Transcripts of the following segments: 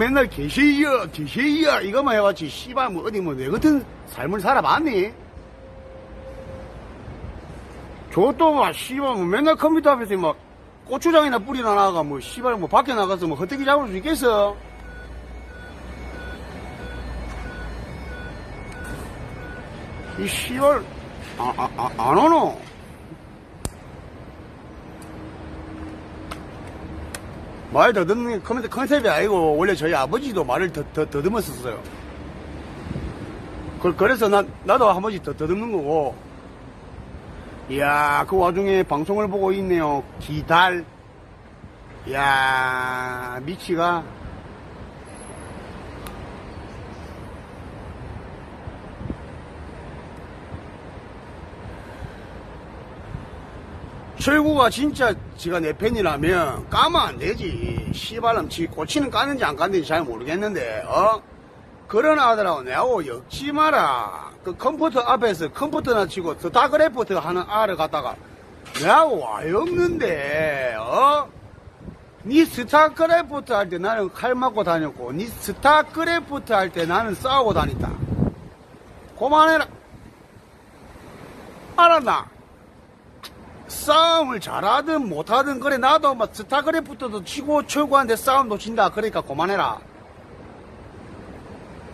맨날 계시야 계시야 이거만 해봤지 씨발 뭐 어디 뭐내 같은 삶을 살아봤니? 저또 막 씨발 뭐 맨날 컴퓨터 앞에서 막 고추장이나 뿌리나 나가 뭐 씨발 뭐 밖에 나가서 뭐 헛되기 잡을 수 있겠어? 이 씨발 아, 아, 아, 안 오노? 말 더듬는 게 컨셉, 컨셉이 아니고 원래 저희 아버지도 말을 더, 더, 더듬었었어요. 그, 그래서 나, 나도 한 번씩 더 더듬는 거고. 이야, 그 와중에 방송을 보고 있네요. 기달. 이야, 미치가. 철구가 진짜 지가 내 팬이라면 까면 안 되지. 씨발람 지 고치는 까는지 안 까는지 잘 모르겠는데, 어? 그런 아들하고 내하고 엮지 마라. 그 컴퓨터 앞에서 컴퓨터나 치고 스타크래프트 하는 아를 갖다가 내하고 와 엮는데, 어? 니 스타크래프트 할 때 나는 칼 맞고 다녔고, 니 스타크래프트 할 때 나는 싸우고 다녔다. 그만해라. 알았나? 싸움을 잘하든 못하든 그래 나도 막 스타크래프트도 치고 철구한테 싸움도 진다. 그러니까 그만해라.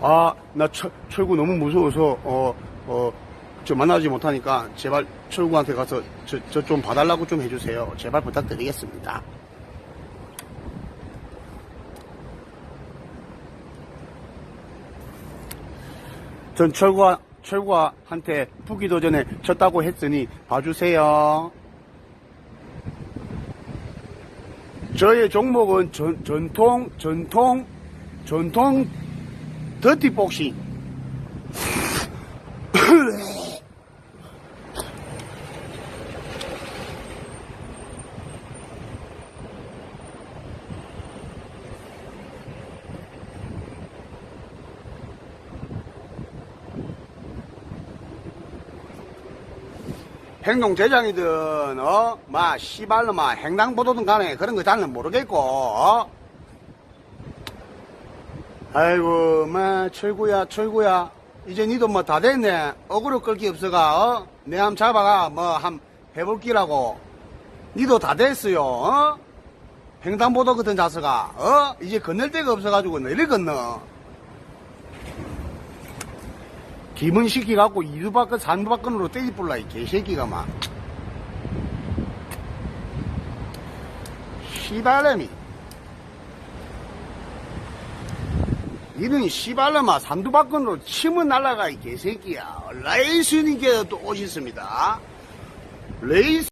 아나 철구 너무 무서워서 어어저 만나지 못하니까 제발 철구한테 가서 저 저 좀 봐달라고 좀 해주세요. 제발 부탁드리겠습니다. 전 철구와 철구한테 푸기도 전에 졌다고 했으니 봐주세요. 저의 종목은 전, 전통, 전통, 전통, 더티복싱. 행동대장이든, 어, 마, 씨발로, 마, 행당보도든 간에 그런 거 잘은 모르겠고, 어? 아이고, 마, 철구야, 철구야. 이제 니도 뭐 다 됐네. 어그로 끌기 없어가, 어? 내함 잡아가, 뭐, 함 해볼기라고. 니도 다 됐어요, 어? 횡단보도 같은 자서가, 어? 이제 건널 데가 없어가지고 너를 건너. 김은 시키갖고 이두박근 산두박근으로 떼지뿔라 이 개새끼가 막 시발놈이. 이는 시발놈아 산두박근으로 침은 날라가 이 개새끼야. 레이스님께서 또 오셨습니다. 레이스